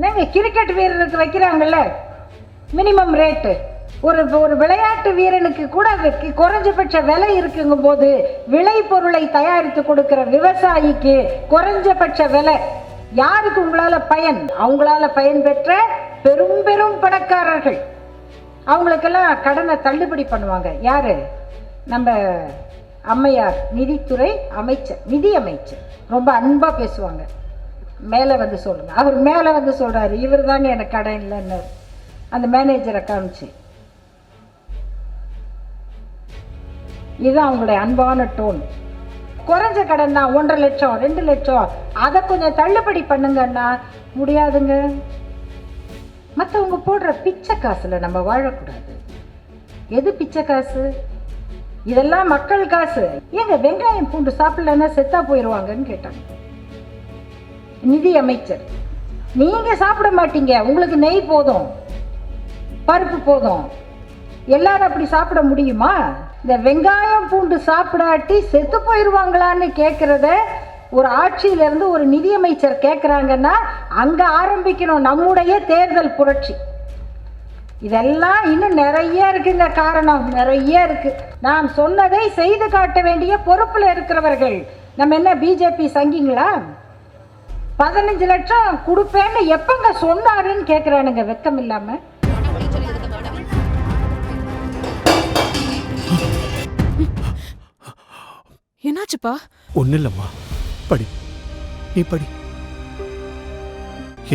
என்னங்க கிரிக்கெட் வீரருக்கு வைக்கிறாங்கல்ல? Minimum rate ஒரு ஒரு விளையாட்டு வீரனுக்கு கூட குறைஞ்சபட்ச விலை இருக்குங்கும் போது விளை பொருளை தயாரித்து கொடுக்கிற விவசாயிக்கு குறைஞ்சபட்ச விலை. யாருக்கு உங்களால பயன்? அவங்களால பயன் பெற்ற பெரும் பெரும் பணக்காரர்கள். அவங்களுக்கெல்லாம் கடனை தள்ளுபடி பண்ணுவாங்க. யாரு? நம்ம அம்மையார் நிதித்துறை அமைச்சர் நிதி அமைச்சர். ரொம்ப அன்பா பேசுவாங்க. மேலே வந்து சொல்லுங்க. அவர் மேலே வந்து சொல்றாரு இவர் தாங்க எனக்கு கடன் இல்லைன்னு. அந்த மேனேஜரை காமிச்சு. இதுதான் அவங்களுடைய அன்பான டோன் குறைஞ்ச கடன் தான் ஒன்றரை லட்சம் ரெண்டு லட்சம். அதை கொஞ்சம் தள்ளுபடி பண்ணுங்கன்னா முடியாதுங்க. மற்றவங்க போடுற பிச்சை காசுல நம்ம வாழக்கூடாது. எது பிச்சை காசு? இதெல்லாம் மக்கள் காசு. ஏங்க வெங்காயம் பூண்டு சாப்பிடலன்னா செத்தா போயிடுவாங்கன்னு கேட்டாங்க. நிதி அமைச்சர் நீங்க சாப்பிட மாட்டீங்க. உங்களுக்கு நெய் போதும். பருப்பு போதும். எல்லாரும் அப்படி சாப்பிட முடியுமா? இந்த வெங்காயம் பூண்டு சாப்பிடாட்டி செத்து போயிடுவாங்களான்னு கேட்குறத ஒரு ஆட்சியிலிருந்து ஒரு நிதியமைச்சர் கேட்குறாங்கன்னா அங்கே ஆரம்பிக்கணும் நம்முடைய தேர்தல் புரட்சி. இதெல்லாம் இன்னும் நிறைய இருக்குங்க. காரணம் நிறைய இருக்கு. நாம் சொன்னதை செய்து காட்ட வேண்டிய பொறுப்பில் இருக்கிறவர்கள். நம்ம என்ன பிஜேபி சங்கிங்களா? பதினஞ்சு லட்சம் கொடுப்பேன்னு எப்பங்க சொன்னாருன்னு கேட்குறானுங்க வெக்கம் இல்லாமல் என்னாச்சுப்பா? ஒன்றும் இல்லைம்மா படி. நீ படி.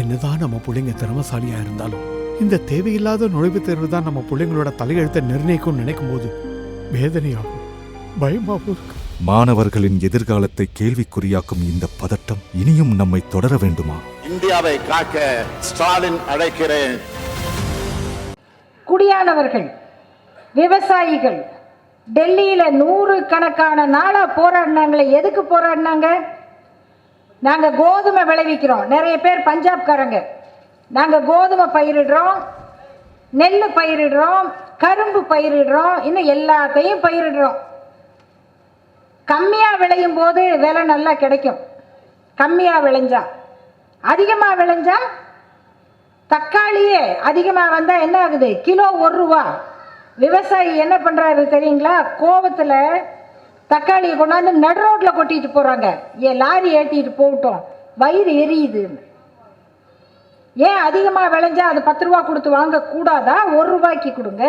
என்னதான் நம்ம பிள்ளைங்க திறமசாலியா இருந்தாலும் இந்த தேவையில்லாத நுழைவுத் தேர்வு தான் நம்ம பிள்ளைங்களோட தலையெழுத்தை நிர்ணயிக்கும் நினைக்கும் போது வேதனையாகும் பயமாகவும் இருக்கு மாணவர்களின் எதிர்காலத்தை கேள்விக்குறியாக்கும் இந்த பதட்டம் இனியும் நம்மை தொடர வேண்டுமா? இந்தியாவை காக்க ஸ்டாலின் அழைக்கிறேன். குடியானவர்கள் விவசாயிகள் டெல்லியில நூறு கணக்கான நாளா போராடினாங்களே எதுக்கு போராடினாங்க? நாங்க கோதுமை விளைவிக்கிறோம். நிறைய பேர் பஞ்சாப்காரங்க. நாங்க கோதுமை பயிரிடுறோம் நெல் பயிரிடுறோம் கரும்பு பயிரிடுறோம் இன்னும் எல்லாத்தையும் பயிரிடுறோம். கம்மியாக விளையும் போது விலை நல்லா கிடைக்கும். கம்மியாக விளைஞ்சா. அதிகமாக விளைஞ்சா தக்காளியே அதிகமாக வந்தால் என்ன ஆகுது? கிலோ ஒரு ரூபா. விவசாயி என்ன பண்ணுறாரு தெரியுங்களா? கோவத்தில் தக்காளியை கொண்டாந்து நடு ரோட்டில் கொட்டிட்டு போகிறாங்க ஏன் லாரி ஏற்றிட்டு போகட்டும். வயிறு எரியுதுன்னு. ஏன் அதிகமாக விளைஞ்சா அது பத்து ரூபா கொடுத்து வாங்கக்கூடாதா? ஒரு ரூபாய்க்கு கொடுங்க.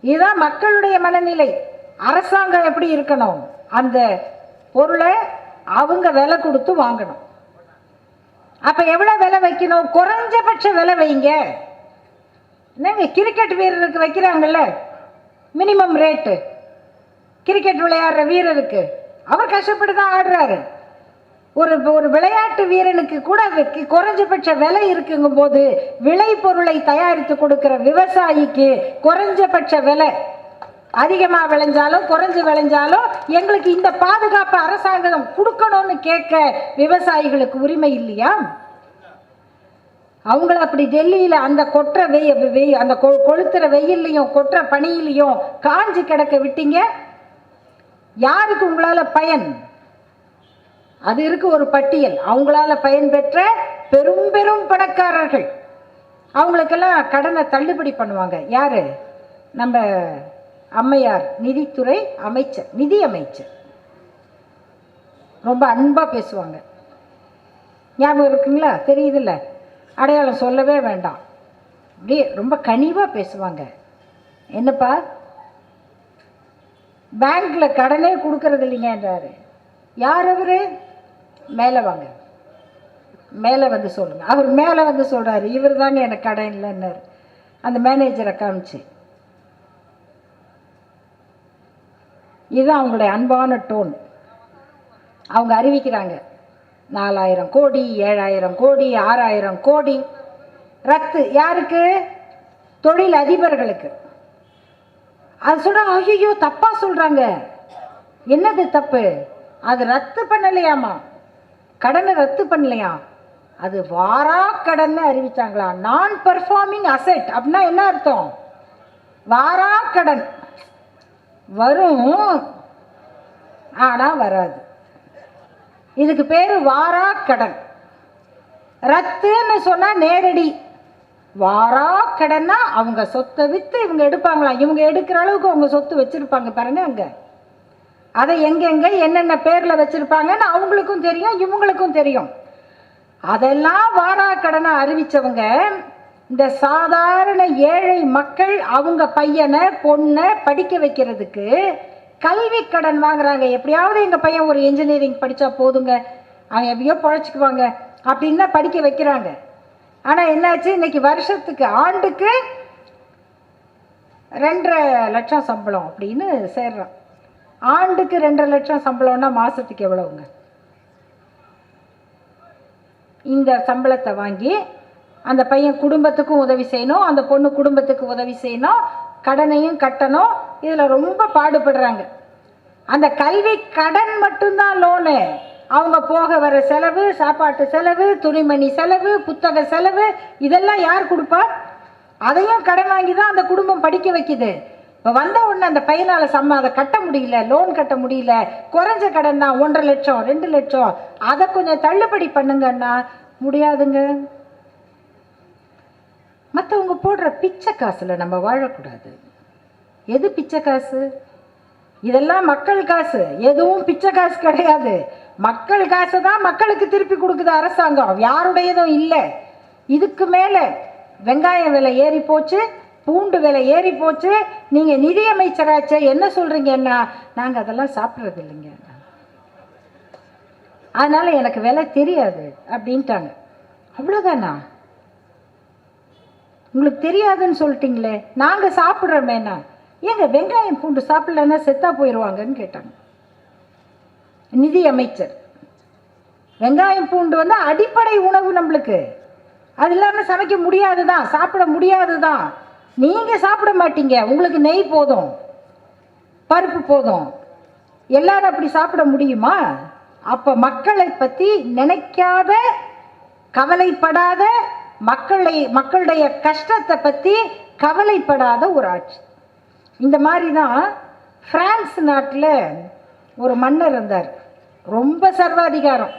இதுதான் மக்களுடைய மனநிலை. அரசாங்கம் எப்படி இருக்கணும்? அந்த பொருளை அவங்க விலை கொடுத்து வாங்கணும். அப்போ எவ்வளோ விலை வைக்கணும்? குறைஞ்சபட்ச விலை வைங்க. என்னங்க கிரிக்கெட் வீரருக்கு வைக்கிறாங்கல்ல? மினிமம் ரேட்டு கிரிக்கெட் விளையாடுற வீரருக்கு. அவர் கஷ்டப்பட்டு தான் ஆடுறாரு. ஒரு ஒரு விளையாட்டு வீரனுக்கு கூட குறைஞ்சபட்ச விலை இருக்குங்கும் போது விளை பொருளை தயாரித்து கொடுக்கிற விவசாயிக்கு குறைஞ்சபட்ச விலை அதிகமாக விளைஞ்சாலும் குறைஞ்சு விளைஞ்சாலும் எங்களுக்கு இந்த பாதுகாப்பு அரசாங்கம் கொடுக்கணும்னு கேட்க விவசாயிகளுக்கு உரிமை இல்லையா? அவங்கள அப்படி டெல்லியில் அந்த கொற்ற வெய் வெய் அந்த கொ கொளுத்துற வெயில்லையும் கொற்ற பனியிலையும் காஞ்சு கிடக்க விட்டீங்க? யாருக்கு உங்களால் பயன்? அது இருக்கு ஒரு பட்டியல். அவங்களால பயன்பெற்ற பெரும் பெரும் பணக்காரர்கள். அவங்களுக்கெல்லாம் கடனை தள்ளுபடி பண்ணுவாங்க. யாரு? நம்ம அம்மையார் நிதித்துறை அமைச்சர் நிதி அமைச்சர் ரொம்ப அன்பாக பேசுவாங்க. ஞாபகம் இருக்குங்களா? தெரியுதுல்ல? அடையாளம் சொல்லவே வேண்டாம். அப்படியே ரொம்ப கனிவாக பேசுவாங்க. என்னப்பா? பேங்க்கில் கடனே கொடுக்கறது இல்லைங்கன்றாரு யார் அவர்? மேலே வாங்க. மேலே வந்து சொல்லுங்கள் அவர் மேலே வந்து சொல்கிறாரு இவர் தாங்க எனக்கு கடன் இல்லைன்னாரு. அந்த மேனேஜரை காமிச்சு. இதுதான் அவங்களுடைய அன்பான டோன். அவங்க அறிவிக்கிறாங்க நாலாயிரம் கோடி ஏழாயிரம் கோடி ஆறாயிரம் கோடி. ரத்து. யாருக்கு? தொழில் அதிபர்களுக்கு. அது சொல்றாங்க ஐயோ தப்பாக சொல்கிறாங்க என்னது தப்பு? அது ரத்து பண்ணலையாமா? கடனை ரத்து பண்ணலையா? அது வாரா கடன் அறிவிச்சாங்களா? நான் பர்ஃபார்மிங் அசெட் அப்படின்னா என்ன அர்த்தம்? வாரா கடன். வரும். ஆனா வராது. இதுக்கு பேர் வாரா கடன் ரத்துன்னு சொன்னால் நேரடி. வாரா கடன்னா அவங்க சொத்தை விற்று இவங்க எடுப்பாங்களாம் இவங்க எடுக்கிற அளவுக்கு அவங்க சொத்து வச்சுருப்பாங்க பாருங்க அங்கே. அதை எங்கெங்கே என்னென்ன பேரில் வச்சுருப்பாங்கன்னு அவங்களுக்கும் தெரியும் இவங்களுக்கும் தெரியும். அதெல்லாம் வாரா கடனை இந்த சாதாரண ஏழை மக்கள் அவங்க பையனை பொண்ணை படிக்க வைக்கிறதுக்கு கல்வி கடன் வாங்குறாங்க. எப்படியாவது எங்கள் பையன் ஒரு இன்ஜினியரிங் படித்தா போதுங்க. அவன் எப்படியோ பழச்சிக்குவாங்க அப்படின்னு தான் படிக்க வைக்கிறாங்க. ஆனால் என்னாச்சு? இன்னைக்கு வருஷத்துக்கு ஆண்டுக்கு ரெண்டரை லட்சம் சம்பளம் அப்படின்னு சேர்றான். ஆண்டுக்கு ரெண்டரை லட்சம் சம்பளம்னா மாதத்துக்கு எவ்வளவுங்க? இந்த சம்பளத்தை வாங்கி அந்த பையன் குடும்பத்துக்கும் உதவி செய்யணும் அந்த பொண்ணு குடும்பத்துக்கு உதவி செய்யணும் கடனையும் கட்டணும் இதில் ரொம்ப பாடுபடுறாங்க. அந்த கல்வி கடன் மட்டும்தான் லோனு அவங்க போக வர செலவு சாப்பாட்டு செலவு துணிமணி செலவு புத்தக செலவு இதெல்லாம் யார் கொடுப்பா? அதையும் கடன் வாங்கி தான் அந்த குடும்பம் படிக்க வைக்குது. இப்போ வந்த உடனே அந்த பையனால் சம்ம அதை கட்ட முடியல லோன் கட்ட முடியல குறைஞ்ச கடன் தான் ஒன்றரை லட்சம் ரெண்டு லட்சம் அதை கொஞ்சம் தள்ளுபடி பண்ணுங்கன்னா முடியாதுங்க. மற்றவங்க போடுற பிச்சை காசில் நம்ம வாழக்கூடாது. எது பிச்சை காசு? இதெல்லாம் மக்கள் காசு. எதுவும் பிச்சை காசு கிடையாது. மக்கள் காசை தான் மக்களுக்கு திருப்பி கொடுக்குது அரசாங்கம். யாருடையதும் இல்லை. இதுக்கு மேலே வெங்காயம் விலை ஏறி போச்சு பூண்டு விலை ஏறி போச்சு. நீங்கள் நிதியமைச்சராச்சே என்ன சொல்கிறீங்கன்னா நாங்கள் அதெல்லாம் சாப்பிட்றது இல்லைங்க. அதனால் எனக்கு விலை தெரியாது அப்படின்ட்டாங்க. அவ்வளோதானா உங்களுக்கு தெரியாதுன்னு சொல்லிட்டீங்களே நாங்கள் சாப்பிட்றோமேனா ஏங்க வெங்காயம் பூண்டு சாப்பிட்லன்னா செத்தா போயிடுவாங்கன்னு கேட்டாங்க. நிதி அமைச்சர் வெங்காயம் பூண்டு வந்து அடிப்படை உணவு நம்மளுக்கு. அது இல்லாமல் சமைக்க முடியாது தான் சாப்பிட முடியாது தான் நீங்கள் சாப்பிட மாட்டீங்க உங்களுக்கு நெய் போதும் பருப்பு போதும். எல்லாரும் அப்படி சாப்பிட முடியுமா? அப்போ மக்களை பற்றி நினைக்காத கவலைப்படாத மக்களை மக்களுடைய கஷ்டத்தை பற்றி கவலைப்படாத ஒரு ஆட்சி. இந்த மாதிரி தான் ஃப்ரான்ஸ் நாட்டில் ஒரு மன்னர் இருந்தார். ரொம்ப சர்வாதிகாரம்.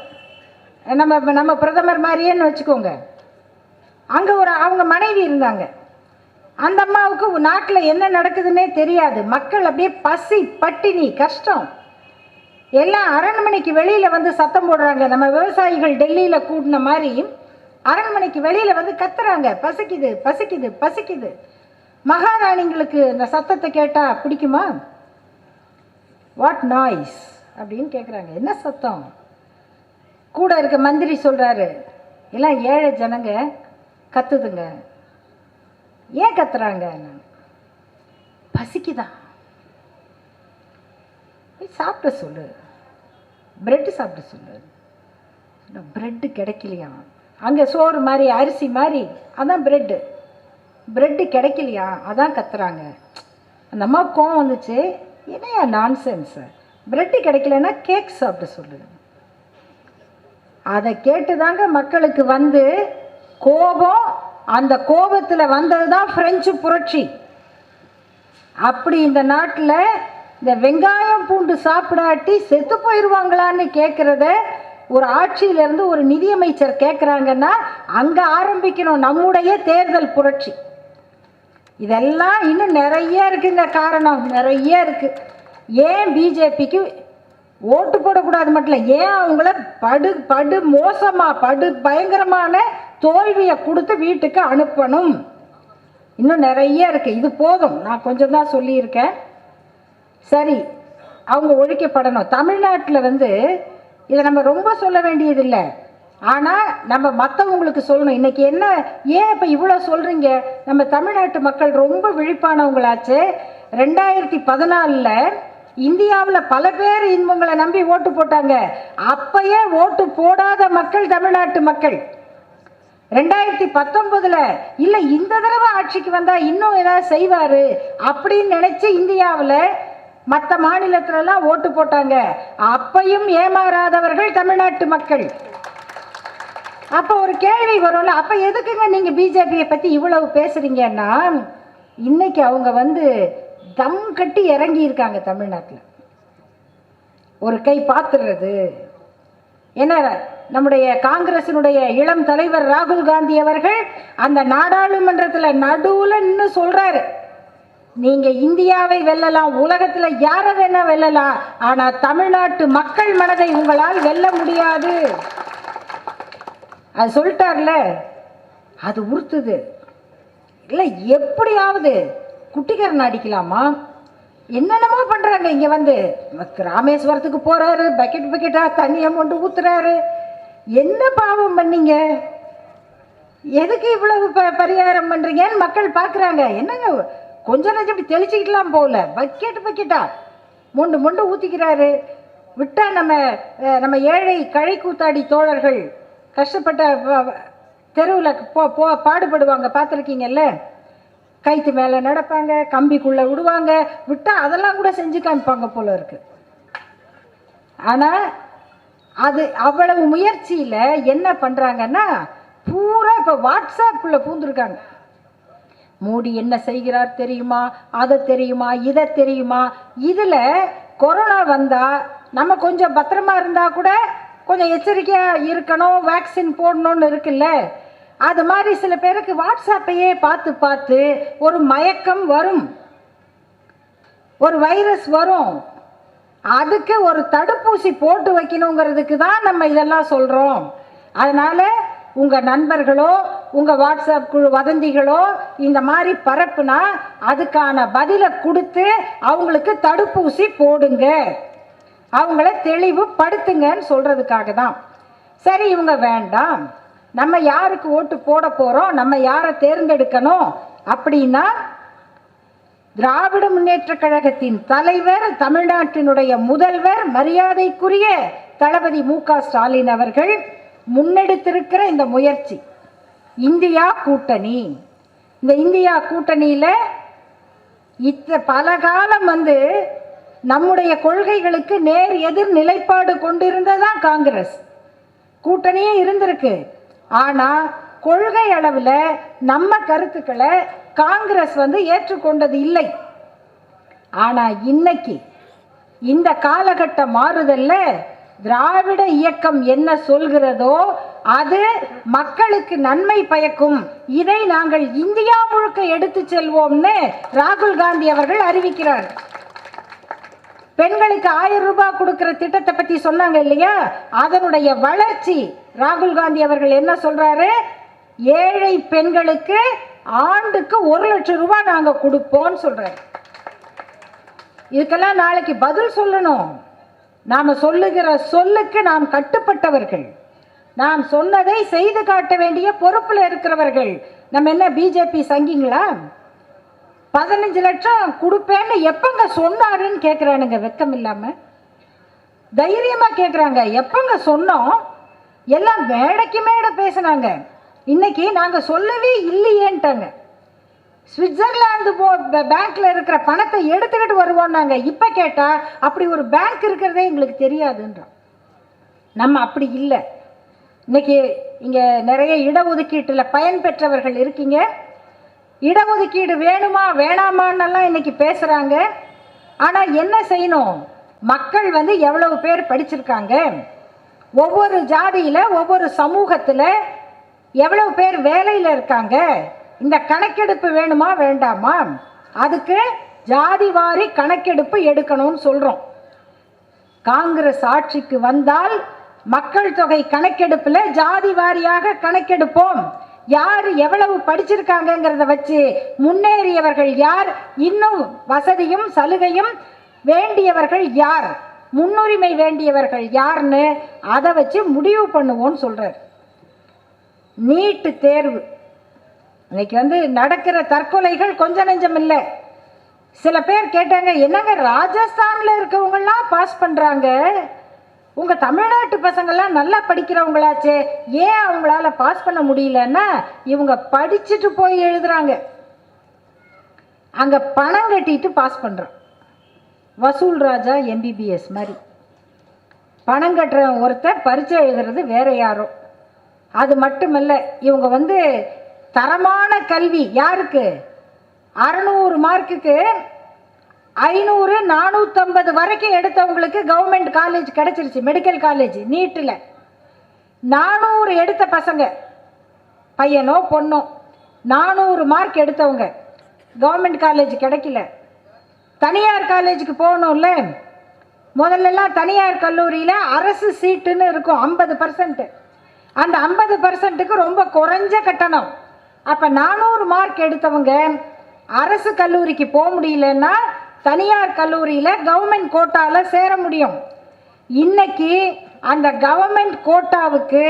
நம்ம நம்ம பிரதமர் மாதிரியேன்னு வச்சுக்கோங்க. அங்கே ஒரு அவங்க மனைவி இருந்தாங்க. அந்த அம்மாவுக்கு நாட்டில் என்ன நடக்குதுன்னே தெரியாது. மக்கள் அப்படியே பசி பட்டினி கஷ்டம். எல்லாம் அரண்மனைக்கு வெளியில் வந்து சத்தம் போடுறாங்க. நம்ம விவசாயிகள் டெல்லியில் கூட்டின மாதிரி அரண்மனைக்கு வெளியில் வந்து கத்துறாங்க. பசிக்குது பசிக்குது பசிக்குது. மகாராணிங்களுக்கு இந்த சத்தத்தை கேட்டால் பிடிக்குமா? வாட் நாய்ஸ் அப்படின்னு கேட்குறாங்க என்ன சத்தம்? கூட இருக்க மந்திரி சொல்கிறாரு எல்லாம் ஏழை ஜனங்க கத்துதுங்க. ஏன் கத்துறாங்க? பசிக்குதா? போய் சாப்பிட சொல்லு. பிரெட்டு சாப்பிட சொல்லு. பிரெட்டு கிடைக்கலையா அங்கே சோறு மாதிரி அரிசி மாதிரி அதான் பிரெட்டு பிரெட்டு கிடைக்கலையா? அதான் கத்துறாங்க. அந்த அம்மா கோவம் வந்துச்சு. என்னையா நான்சென்ஸு பிரெட்டு கிடைக்கலன்னா கேக் சாப்பிட்டு சொல்லுது அதை கேட்டு தாங்க மக்களுக்கு வந்து கோபம். அந்த கோபத்தில் வந்தது தான் ஃப்ரெஞ்சு புரட்சி. அப்படி இந்த நாட்டில் இந்த வெங்காயம் பூண்டு சாப்பிடாட்டி செத்து போயிடுவாங்களான்னு கேட்குறத ஒரு ஆட்சியிலேருந்து ஒரு நிதியமைச்சர் கேட்குறாங்கன்னா அங்கே ஆரம்பிக்கணும் நம்முடைய தேர்தல் புரட்சி. இதெல்லாம் இன்னும் நிறைய இருக்குங்க காரணம் நிறைய இருக்குது ஏன் பிஜேபிக்கு ஓட்டு போடக்கூடாது மட்டும் இல்லை ஏன் அவங்கள படு படு மோசமாக படு பயங்கரமான தோல்வியை கொடுத்து வீட்டுக்கு அனுப்பணும்? இன்னும் நிறைய இருக்குது இது போதும். நான் கொஞ்சம் தான் சொல்லியிருக்கேன். சரி அவங்க ஒழிக்கப்படணும். தமிழ்நாட்டில் வந்து இதை நம்ம ரொம்ப சொல்ல வேண்டியதில்லை. ஆனால் நம்ம மற்றவங்களுக்கு சொல்லணும். இன்னைக்கு என்ன ஏன் இப்போ இவ்வளோ சொல்கிறீங்க நம்ம தமிழ்நாட்டு மக்கள் ரொம்ப விழிப்பானவங்களாச்சு. ரெண்டாயிரத்தி பதினாலில் இந்தியாவில் பல பேர் இன்பங்களை நம்பி ஓட்டு போட்டாங்க. அப்பயே ஓட்டு போடாத மக்கள் தமிழ்நாட்டு மக்கள். ரெண்டாயிரத்தி பத்தொன்பதுல இல்லை இந்த தடவை ஆட்சிக்கு வந்தால் இன்னும் ஏதாவது செய்வார் அப்படின்னு நினச்சி இந்தியாவில் மற்ற மாநிலத்திலலாம் ஓட்டு போட்டாங்க. அப்பையும் ஏமாறாதவர்கள் தமிழ்நாட்டு மக்கள். அப்போ ஒரு கேள்வி வரும்ல அப்ப எதுக்குங்க நீங்க பிஜேபியை பத்தி இவ்வளவு பேசுறீங்கன்னா இன்னைக்கு அவங்க வந்து தம் கட்டி இறங்கி இருக்காங்க தமிழ்நாட்டில். ஒரு கை பார்த்துடுறது என்ன நம்முடைய காங்கிரசினுடைய இளம் தலைவர் ராகுல் காந்தி அவர்கள் அந்த நாடாளுமன்றத்தில் நடுவில் நின்று சொல்றாரு. நீங்க இந்தியாவை வெல்லலாம் உலகத்துல யாரை வேணா வெல்லலாம் ஆனா தமிழ்நாட்டு மக்கள் மனதை உங்களால் வெல்ல முடியாது. அது சொல்லிட்டார்ல? அது உறுத்துது. இல்லை எப்படியாவது குட்டிக்கரன் அடிக்கலாமா? என்னென்னமோ பண்ணுறாங்க இங்கே வந்து. ராமேஸ்வரத்துக்கு போகிறாரு பக்கெட் பக்கெட்டாக தண்ணியை கொண்டு ஊத்துறாரு. என்ன பாவம் பண்ணீங்க? எதுக்கு இவ்வளவு ப பரிகாரம் பண்ணுறீங்கன்னு மக்கள் பார்க்குறாங்க என்னங்க கொஞ்சம் நஞ்சம் இப்படி தெளிச்சுக்கிட்டுலாம் போகல. பக்கெட் பக்கெட்டா மொண்டு மொண்டு ஊற்றிக்கிறாரு விட்டால் நம்ம நம்ம ஏழை கழை கூத்தாடி தோழர்கள் கஷ்டப்பட்ட தெருவில் போ போ பாடுபடுவாங்க. பார்த்துருக்கீங்கல்ல? கைத்து மேலே நடப்பாங்க கம்பிக்குள்ளே விடுவாங்க. விட்டால் அதெல்லாம் கூட செஞ்சு காமிப்பாங்க போல இருக்கு. ஆனால் அது அவ்வளவு முயற்சியில் என்ன பண்ணுறாங்கன்னா பூரா இப்போ வாட்ஸ்அப்புக்குள்ளே பூந்துருக்காங்க. மோடி என்ன செய்கிறார் தெரியுமா? அதை தெரியுமா? இதை தெரியுமா? இதில் கொரோனா வந்தால் நம்ம கொஞ்சம் பத்திரமா இருந்தால் கூட கொஞ்சம் எச்சரிக்கையாக இருக்கணும் வேக்சின் போடணும்னு இருக்குல்ல. அது மாதிரி சில பேருக்கு வாட்ஸ்அப்பையே பார்த்து பார்த்து ஒரு மயக்கம் வரும். ஒரு வைரஸ் வரும். அதுக்கு ஒரு தடுப்பூசி போட்டு வைக்கணுங்கிறதுக்கு தான் நம்ம இதெல்லாம் சொல்கிறோம் அதனால் உங்கள் நண்பர்களோ உங்கள் வாட்ஸ்அப் குழு வதந்திகளோ இந்த மாதிரி பரப்புனா அதுக்கான பதிலை கொடுத்து அவங்களுக்கு தடுப்பூசி போடுங்க. அவங்கள தெளிவுபடுத்துங்கன்னு சொல்கிறதுக்காக தான் சரி இவங்க வேண்டாம். நம்ம யாருக்கு ஓட்டு போட போகிறோம் நம்ம யாரை தேர்ந்தெடுக்கணும் அப்படின்னா திராவிட முன்னேற்ற கழகத்தின் தலைவர் தமிழ்நாட்டினுடைய முதல்வர் மரியாதைக்குரிய தளபதி மு க ஸ்டாலின் அவர்கள் முன்னெடுத்திருக்கிற இந்த முயற்சி. இந்தியா கூட்டணி. இந்த இந்தியா கூட்டணியில் இத்த பல காலம் வந்து நம்முடைய கொள்கைகளுக்கு நேர் எதிர் நிலைப்பாடு கொண்டிருந்ததான் காங்கிரஸ். கூட்டணியே இருந்திருக்கு. ஆனால் கொள்கை அளவில் நம்ம கருத்துக்களை காங்கிரஸ் வந்து ஏற்றுக்கொண்டது இல்லை. ஆனால் இன்னைக்கு இந்த காலகட்ட மாறுதல்ல. திராவிட இயக்கம் என்ன சொல்கிறதோ அது மக்களுக்கு நன்மை பயக்கும். இதை நாங்கள் இந்தியா முழுக்க எடுத்து செல்வோம்னு ராகுல் காந்தி அவர்கள் அறிவிக்கிறார். பெண்களுக்கு ஆயிரம் ரூபாய் கொடுக்கிற திட்டத்தை பத்தி சொன்னாங்க இல்லையா? அதனுடைய வளர்ச்சி. ராகுல் காந்தி அவர்கள் என்ன சொல்றாரு? ஏழை பெண்களுக்கு ஆண்டுக்கு ஒரு லட்சம் ரூபாய் நாங்க கொடுப்போம்னு சொல்றாரு. இதுக்கெல்லாம் நாளைக்கு பதில் சொல்லணும். நாம் சொல்லுகிற சொல்லுக்கு நாம் கட்டுப்பட்டவர்கள். நாம் சொன்னதை செய்து காட்ட வேண்டிய பொறுப்பில் இருக்கிறவர்கள். நம்ம என்ன பிஜேபி சங்கிங்களா? பதினஞ்சு லட்சம் கொடுப்பேன்னு எப்பங்க சொன்னாருன்னு கேட்குறானுங்க வெக்கம் இல்லாமல் தைரியமாக கேட்குறாங்க எப்பங்க சொன்னோம்? எல்லாம் மேடைக்கு மேடை பேசினாங்க. இன்னைக்கு நாங்கள் சொல்லவே இல்லையேன்ட்டாங்க. சுவிட்சர்லாந்து போ பேங்க்கில் இருக்கிற பணத்தை எடுத்துக்கிட்டு வருவோம் நாங்கள் இப்போ கேட்டால் அப்படி ஒரு பேங்க் இருக்கிறதே எங்களுக்கு தெரியாதுன்றோம் நம்ம அப்படி இல்லை. இன்னைக்கு இங்கே நிறைய இடஒதுக்கீட்டில் பயன்பெற்றவர்கள் இருக்கீங்க. இடஒதுக்கீடு வேணுமா வேணாமான்னெல்லாம் இன்னைக்கு பேசுகிறாங்க ஆனால் என்ன செய்யணும்? மக்கள் வந்து எவ்வளவு பேர் படிச்சிருக்காங்க? ஒவ்வொரு ஜாதியில் ஒவ்வொரு சமூகத்தில் எவ்வளவு பேர் வேலையில் இருக்காங்க? இந்த கணக்கெடுப்பு வேணுமா வேண்டாமா? அதுக்கு ஜாதி வாரி கணக்கெடுப்பு எடுக்கணும்னு சொல்றோம். காங்கிரஸ் ஆட்சிக்கு வந்தால் மக்கள் தொகை கணக்கெடுப்புல ஜாதி வாரியாக கணக்கெடுப்போம். யார் எவ்வளவு படிச்சிருக்காங்கங்கிறத வச்சு முன்னேறியவர்கள் யார்? இன்னும் வசதியும் சலுகையும் வேண்டியவர்கள் யார்? முன்னுரிமை வேண்டியவர்கள் யார்னு அதை வச்சு முடிவு பண்ணுவோம்னு சொல்றார். நீட்டு தேர்வு. இன்னைக்கு வந்து நடக்கிற தற்கொலைகள் கொஞ்சம் நெஞ்சம் இல்லை. சில பேர் கேட்டாங்க என்னங்க ராஜஸ்தான்ல இருக்கவங்கலாம் பாஸ் பண்றாங்க? உங்க தமிழ்நாட்டு பசங்கள்லாம் நல்லா படிக்கிறவங்களாச்சே ஏன் அவங்களால பாஸ் பண்ண முடியலன்னா இவங்க படிச்சுட்டு போய் எழுதுறாங்க. அங்க பணம் கட்டிட்டு பாஸ் பண்றான். வசூல் ராஜா எம்பிபிஎஸ் மாதிரி. பணம் கட்டுற ஒருத்தர் பரீட்சை எழுதுறது வேற யாரும் அது மட்டுமல்ல இவங்க வந்து தரமான கல்வி யாருக்கு? அறநூறு மார்க்குக்கு ஐநூறு நானூற்றம்பது வரைக்கும் எடுத்தவங்களுக்கு கவர்மெண்ட் காலேஜ் கிடச்சிருச்சு மெடிக்கல் காலேஜ் நீட்டில். நானூறு எடுத்த பசங்க பையனோ பொண்ணோ நானூறு மார்க் எடுத்தவங்க கவர்மெண்ட் காலேஜ் கிடைக்கல. தனியார் காலேஜுக்கு போகணும்ல. முதல்லலாம் தனியார் கல்லூரியில் அரசு சீட்டுன்னு இருக்கும் ஐம்பது பர்சன்ட்டு அந்த ஐம்பது பர்சன்ட்டுக்கு ரொம்ப குறைஞ்ச கட்டணம். அப்போ நானூறு மார்க் எடுத்தவங்க அரசு கல்லூரிக்கு போக முடியலன்னா தனியார் கல்லூரியில் கவர்மெண்ட் கோட்டாவில் சேர முடியும். இன்னைக்கு அந்த கவர்மெண்ட் கோட்டாவுக்கு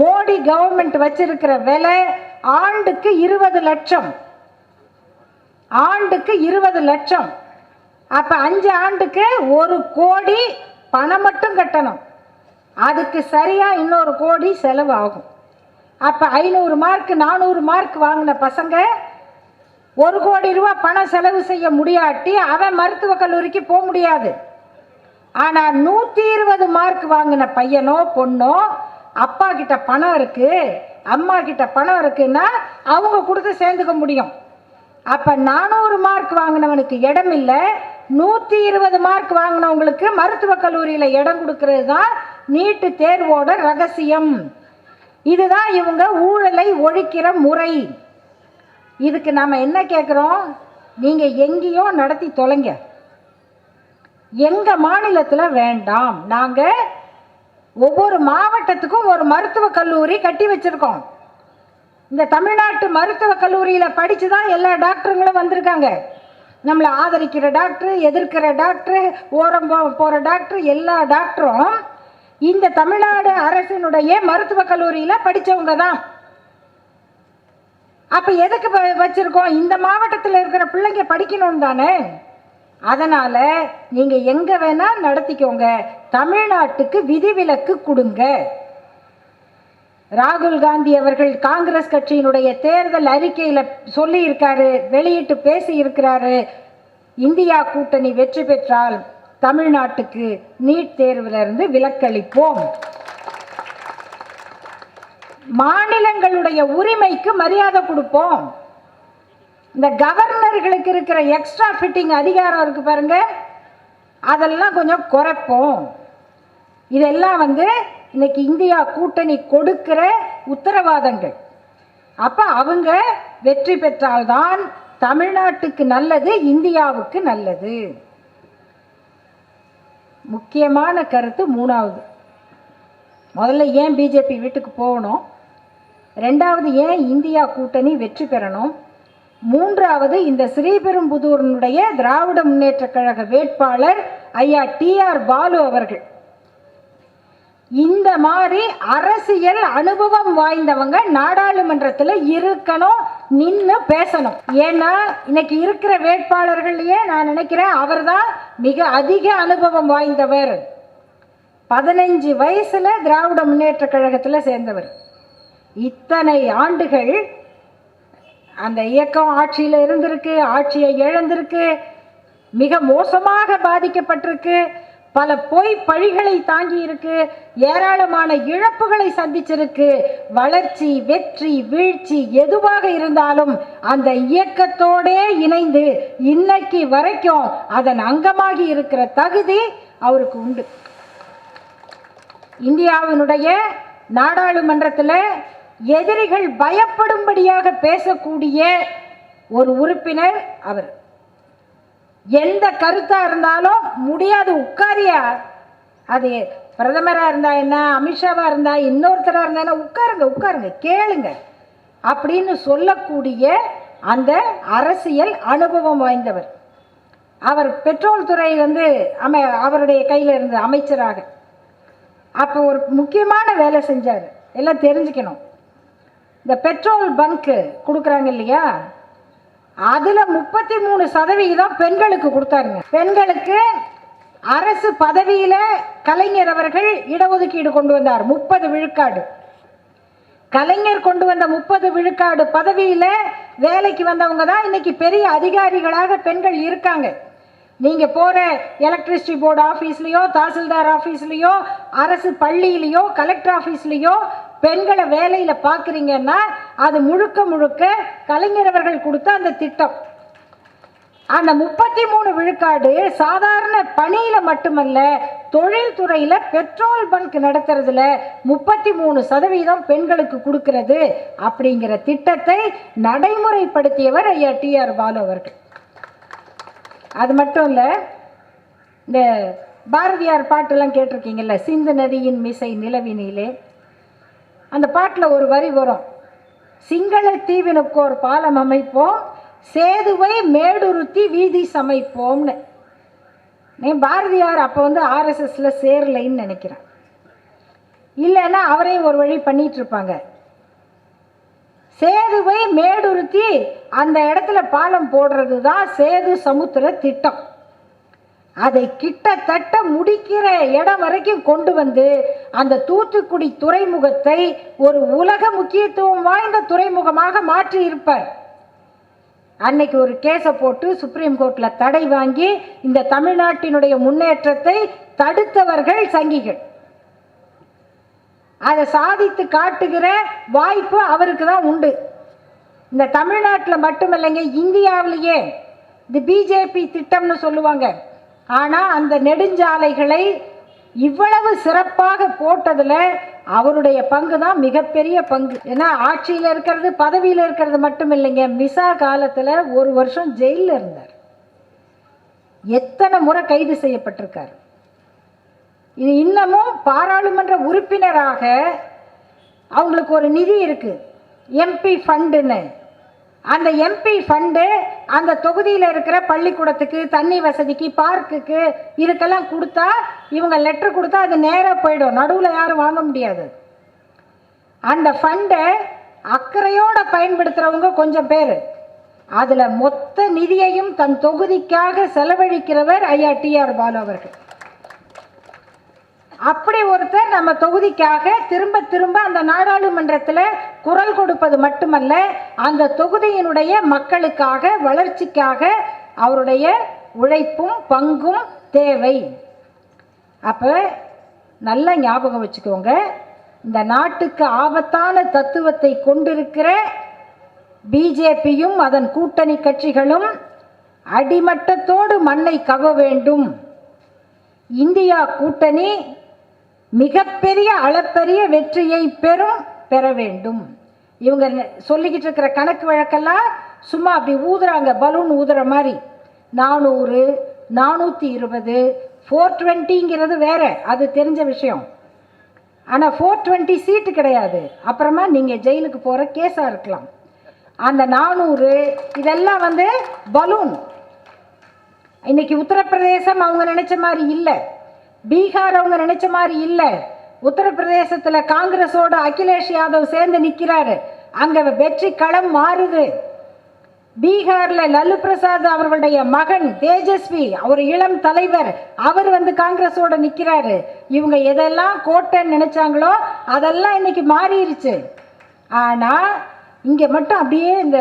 மோடி கவர்மெண்ட் வச்சிருக்கிற விலை ஆண்டுக்கு இருபது லட்சம். ஆண்டுக்கு இருபது லட்சம். அப்போ அஞ்சு ஆண்டுக்கு ஒரு கோடி பணம் மட்டும் கட்டணும். அதுக்கு சரியாக இன்னொரு கோடி செலவாகும். அப்போ ஐநூறு மார்க் நானூறு மார்க் வாங்கின பசங்க ஒரு கோடி ரூபா பணம் செலவு செய்ய முடியாட்டி அவன் மருத்துவக் கல்லூரிக்கு போக முடியாது. ஆனால் நூற்றி இருபது மார்க் வாங்கின பையனோ பொண்ணோ அப்பா கிட்ட பணம் இருக்கு அம்மா கிட்ட பணம் இருக்குன்னா அவங்க கொடுத்து சேர்ந்துக்க முடியும். அப்போ நானூறு மார்க் வாங்கினவனுக்கு இடம் இல்லை நூற்றி இருபது மார்க் வாங்கினவங்களுக்கு மருத்துவக் கல்லூரியில் இடம் கொடுக்கறது தான் நீட்டு தேர்வோட ரகசியம். இதுதான் இவங்க ஊழலை ஒழிக்கிற முறை. இதுக்கு நாம் என்ன கேட்குறோம் நீங்கள் எங்கேயோ நடத்தி தொலைங்க. எங்கள் மாநிலத்தில் வேண்டாம். நாங்கள் ஒவ்வொரு மாவட்டத்துக்கும் ஒரு மருத்துவக் கல்லூரி கட்டி வச்சிருக்கோம். இந்த தமிழ்நாட்டு மருத்துவக் கல்லூரியில் படித்து தான் எல்லா டாக்டருங்களும் வந்திருக்காங்க. நம்மளை ஆதரிக்கிற டாக்டர் எதிர்க்கிற டாக்டர் ஓரம் போ போகிற டாக்டர் எல்லா டாக்டரும் இந்த தமிழ்நாடு அரசினுடைய மருத்துவக் கல்லூரியில் படித்தவங்க தான் அப்போ எதுக்கு வ- வச்சிருக்கோம்? இந்த மாவட்டத்தில் இருக்கிற பிள்ளைங்க படிக்கணும் தானே? அதனால் நீங்கள் எங்கே வேணால் நடத்திக்கோங்க. தமிழ்நாட்டுக்கு விதிவிலக்கு கொடுங்க. ராகுல் காந்தி அவர்கள் காங்கிரஸ் கட்சியினுடைய தேர்தல் அறிக்கையில் சொல்லியிருக்காரு வெளியிட்டு பேசி இருக்கிறாரு இந்தியா கூட்டணி வெற்றி பெற்றால் தமிழ்நாட்டுக்கு நீட் தேர்விலிருந்து விலக்களிப்போம். மாநிலங்களுடைய உரிமைக்கு மரியாதை கொடுப்போம். இந்த கவர்னர்களுக்கு இருக்கிற எக்ஸ்ட்ரா ஃபிட்டிங் அதிகாரம் இருக்கு பாருங்க. அதெல்லாம் கொஞ்சம் குறைப்போம். இதெல்லாம் வந்து இன்னைக்கு இந்தியா கூட்டணி கொடுக்கிற உத்தரவாதங்கள். அப்போ அவங்க வெற்றி பெற்றால்தான் தமிழ்நாட்டுக்கு நல்லது இந்தியாவுக்கு நல்லது. முக்கியமான கருத்து மூணாவது. முதல்ல ஏன் பிஜேபி வீட்டுக்கு போகணும்? ரெண்டாவது ஏன் இந்தியா கூட்டணி வெற்றி பெறணும்? மூன்றாவது இந்த ஸ்ரீபெரும்புதூரினுடைய திராவிட முன்னேற்றக் கழக வேட்பாளர் ஐயா டிஆர் பாலு அவர்கள். இந்த மாதிரி அரசியல் அனுபவம் வாய்ந்தவங்க நாடாளுமன்றத்தில் இருக்கணும் நின்று பேசணும். ஏன்னா இன்னைக்கு இருக்கிற வேட்பாளர்களையே நான் நினைக்கிறேன் அவர்தான் மிக அதிக அனுபவம் வாய்ந்தவர். பதினஞ்சு வயசுல திராவிட முன்னேற்ற கழகத்தில் சேர்ந்தவர். இத்தனை ஆண்டுகள் அந்த இயக்கம் ஆட்சியில் இருந்திருக்கு ஆட்சியை இழந்திருக்கு மிக மோசமாக பாதிக்கப்பட்டிருக்கு. பல பொய் பழிகளை தாங்கி இருக்கு ஏராளமான இழப்புகளை சந்திச்சிருக்கு. வளர்ச்சி வெற்றி வீழ்ச்சி எதுவாக இருந்தாலும் அந்த இயக்கத்தோடே இணைந்து இன்னைக்கு வரைக்கும் அதன் அங்கமாகி இருக்கிற தகுதி அவருக்கு உண்டு. இந்தியாவினுடைய நாடாளுமன்றத்தில் எதிரிகள் பயப்படும்படியாக பேசக்கூடிய ஒரு உறுப்பினர் அவர். எந்த கருத்தாக இருந்தாலும் முடியாது உட்காரியா? அது பிரதமராக இருந்தா என்ன அமித்ஷாவாக இருந்தா இன்னொருத்தராக இருந்தா என்ன உட்காருங்க உட்காருங்க கேளுங்க. அப்படின்னு சொல்லக்கூடிய அந்த அரசியல் அனுபவம் வாய்ந்தவர். அவர் பெட்ரோல் துறை வந்து அமை அவருடைய கையில் இருந்த அமைச்சராக. அப்போ ஒரு முக்கியமான வேலை செஞ்சார். எல்லாம் தெரிஞ்சுக்கணும். இந்த பெட்ரோல் பங்க்கு கொடுக்குறாங்க இல்லையா? அதில் முப்பத்தி மூணு சதவிகிதம் பெண்களுக்கு கொடுத்தாருங்க. பெண்களுக்கு அரசு பதவியில் கலைஞர் அவர்கள் இடஒதுக்கீடு கொண்டு வந்தார். முப்பது விழுக்காடு. கலைஞர் கொண்டு வந்த முப்பது விழுக்காடு பதவியில் வேலைக்கு வந்தவங்க தான் இன்னைக்கு பெரிய அதிகாரிகளாக பெண்கள் இருக்காங்க. நீங்கள் போகிற எலக்ட்ரிசிட்டி போர்டு ஆஃபீஸ்லேயோ தாசில்தார் ஆஃபீஸ்லேயோ அரசு பள்ளியிலையோ கலெக்டர் ஆஃபீஸ்லேயோ பெண்களை வேலையில் பார்க்குறீங்கன்னா அது முழுக்க முழுக்க கலைஞரவர்கள் கொடுத்த அந்த திட்டம். அந்த முப்பத்தி மூணு விழுக்காடு சாதாரண பணியில மட்டுமல்ல தொழில்துறையில பெட்ரோல் பங்க் நடத்துறதுல முப்பத்தி மூணு சதவீதம் பெண்களுக்கு கொடுக்கிறது அப்படிங்கிற திட்டத்தை நடைமுறைப்படுத்தியவர் ஐயா டிஆர் பாலு அவர்கள். அது மட்டும் இல்லை இந்த பாரதியார் பாட்டெல்லாம் கேட்டிருக்கீங்கல்ல சிந்து நதியின் மிசை நிலவினிலே. அந்த பாட்டில் ஒரு வரி வரும். சிங்கள தீவினுக்கு ஒரு பாலம் அமைப்போம் சேதுவை மேடுருத்தி வீதி சமைப்போம்னு. நீ பாரதியார் அப்போ வந்து ஆர்எஸ்எஸ்ல சேரலைன்னு நினைக்கிறேன். இல்லைன்னா அவரையும் ஒரு வழி பண்ணிட்டு இருப்பாங்க. சேதுவை மேடுருத்தி அந்த இடத்துல பாலம் போடுறது தான் சேது சமுத்திர திட்டம். அதை கிட்டத்தட்ட முடிக்கிற இடம் வரைக்கும் கொண்டு வந்து அந்த தூத்துக்குடி துறைமுகத்தை ஒரு உலக முக்கியத்துவம் வாய்ந்த துறைமுகமாக மாற்றி இருப்பார் அன்னைக்கு ஒரு கேஸை போட்டு சுப்ரீம் கோர்ட்ல தடை வாங்கி இந்த தமிழ்நாட்டினுடைய முன்னேற்றத்தை தடுத்தவர்கள் சங்கிகள். அதை சாதித்து காட்டுகிற வாய்ப்பு அவருக்கு தான் உண்டு. இந்த தமிழ்நாட்டில் மட்டுமில்லைங்க இந்தியாவிலேயே தி பிஜேபி திட்டம்னு சொல்லுவாங்க. ஆனால் அந்த நெடுஞ்சாலைகளை இவ்வளவு சிறப்பாக போட்டதில் அவருடைய பங்கு தான் மிகப்பெரிய பங்கு. ஏன்னா ஆட்சியில் இருக்கிறது பதவியில் இருக்கிறது மட்டும் இல்லைங்க. மிசா காலத்தில் ஒரு வருஷம் ஜெயிலில் இருந்தார். எத்தனை முறை கைது செய்யப்பட்டிருக்கார். இது இன்னமும் பாராளுமன்ற உறுப்பினராக அவங்களுக்கு ஒரு நிதி இருக்குது எம்பி ஃபண்டுன்னு அந்த எம்பி ஃபண்டு அந்த தொகுதியில் இருக்கிற பள்ளிக்கூடத்துக்கு தண்ணி வசதிக்கு பார்க்குக்கு இதுக்கெல்லாம் கொடுத்தா இவங்க லெட்டர் கொடுத்தா அது நேராக போயிடும். நடுவில் யாரும் வாங்க முடியாது. அந்த ஃபண்டை அக்கறையோட பயன்படுத்துகிறவங்க கொஞ்சம் பேர். அதில் மொத்த நிதியையும் தன் தொகுதிக்காக செலவழிக்கிறவர் ஐயா டிஆர் பாலு அவர்கள். அப்படி ஒருத்தர் நம்ம தொகுதிக்காக திரும்ப திரும்ப அந்த நாடாளுமன்றத்தில் குரல் கொடுப்பது மட்டுமல்ல அந்த தொகுதியினுடைய மக்களுக்காக வளர்ச்சிக்காக அவருடைய உழைப்பும் பங்கும் தேவை. அப்போ நல்ல ஞாபகம் வச்சுக்கோங்க இந்த நாட்டுக்கு ஆபத்தான தத்துவத்தை கொண்டிருக்கிற பிஜேபியும் அதன் கூட்டணி கட்சிகளும் அடிமட்டத்தோடு மண்ணை கவ வேண்டும். இந்தியா கூட்டணி மிகப்பெரிய அளப்பரிய வெற்றியை பெறும் பெற வேண்டும். இவங்க சொல்லிக்கிட்டு இருக்கிற கணக்கு வழக்கெல்லாம் சும்மா அப்படி ஊதுறாங்க பலூன் ஊதுற மாதிரி. நானூறு நானூற்றி இருபது ஃபோர் டுவெண்ட்டிங்கிறது வேற அது தெரிஞ்ச விஷயம். ஆனால் ஃபோர் டுவெண்ட்டி சீட்டு கிடையாது. அப்புறமா நீங்கள் ஜெயிலுக்கு போகிற கேஸாக இருக்கலாம். அந்த நானூறு இதெல்லாம் வந்து பலூன். இன்னைக்கு உத்தரப்பிரதேசம் அவங்க நினைச்ச மாதிரி இல்லை. பீகார் அவங்க நினைச்ச மாதிரி இல்லை. உத்தரப்பிரதேசத்துல காங்கிரஸோட அகிலேஷ் யாதவ் சேர்ந்து நிக்கிறாரு. அங்க வெற்றி களம் மாறுது. பீகார்ல லல்லு பிரசாத் அவர்களுடைய மகன் தேஜஸ்வி அவர் இளம் தலைவர் அவர் வந்து காங்கிரஸோட நிக்கிறாரு. இவங்க எதெல்லாம் கோட்டைன்னு நினைச்சாங்களோ அதெல்லாம் இன்னைக்கு மாறிடுச்சு ஆனா இங்க மட்டும் அப்படியே இந்த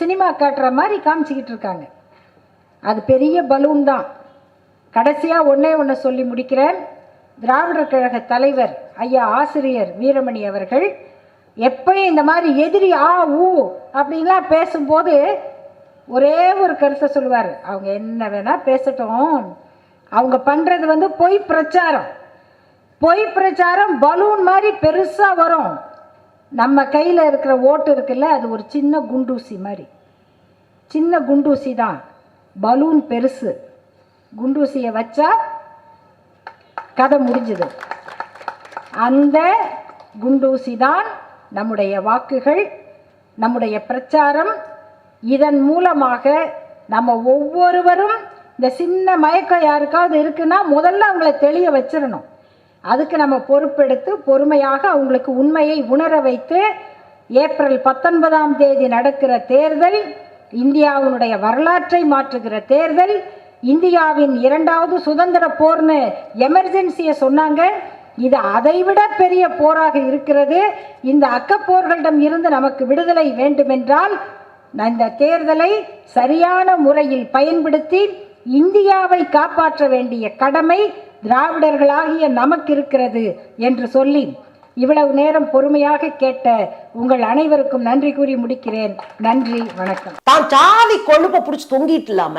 சினிமா காட்டுற மாதிரி காமிச்சிக்கிட்டு இருக்காங்க. அது பெரிய பலூன் தான். கடைசியாக ஒன்றே ஒன்று சொல்லி முடிக்கிறேன். திராவிடர் கழக தலைவர் ஐயா ஆசிரியர் வீரமணி அவர்கள் எப்பயும் இந்த மாதிரி எதிரி ஆ ஊ அப்படின்லாம் பேசும்போது ஒரே ஒரு கருத்தை சொல்லுவார். அவங்க என்ன வேணால் பேசட்டும். அவங்க பண்ணுறது வந்து பொய் பிரச்சாரம். பொய் பிரச்சாரம் பலூன் மாதிரி பெருசாக வரும். நம்ம கையில் இருக்கிற ஓட்டு இருக்குல்ல அது ஒரு சின்ன குண்டூசி மாதிரி. சின்ன குண்டூசி தான். பலூன் பெருசு. குண்டூசியை வச்சா கதை முடிஞ்சுது. அந்த குண்டூசி தான் நம்முடைய வாக்குகள் நம்முடைய பிரச்சாரம். இதன் மூலமாக நம்ம ஒவ்வொருவரும் இந்த சின்ன மயக்கம் யாருக்காவது இருக்குன்னா முதல்ல அவங்கள தெளிய வச்சிடணும். அதுக்கு நம்ம பொறுப்பெடுத்து பொறுமையாக அவங்களுக்கு உண்மையை உணர வைத்து ஏப்ரல் பத்தொன்பதாம் தேதி நடக்கிற தேர்தல் இந்தியாவினுடைய வரலாற்றை மாற்றுகிற தேர்தல் இந்தியாவின் இரண்டாவது சுதந்திர போர்னு எமர்ஜென்சியை சொன்னாங்க. இது அதைவிட பெரிய போராக இருக்கிறது. இந்த அக்கப்போர்களிடம் இருந்து நமக்கு விடுதலை வேண்டுமென்றால் இந்த தேர்தலை சரியான முறையில் பயன்படுத்தி இந்தியாவை காப்பாற்ற வேண்டிய கடமை திராவிடர்களாகிய நமக்கு இருக்கிறது என்று சொல்லி இவ்வளவு நேரம் பொறுமையாக கேட்ட உங்கள் அனைவருக்கும் நன்றி கூறி முடிக்கிறேன். நன்றி வணக்கம். தான் சாதி கொழுப்பை பிடிச்சி தொங்கிட்டு இல்லாம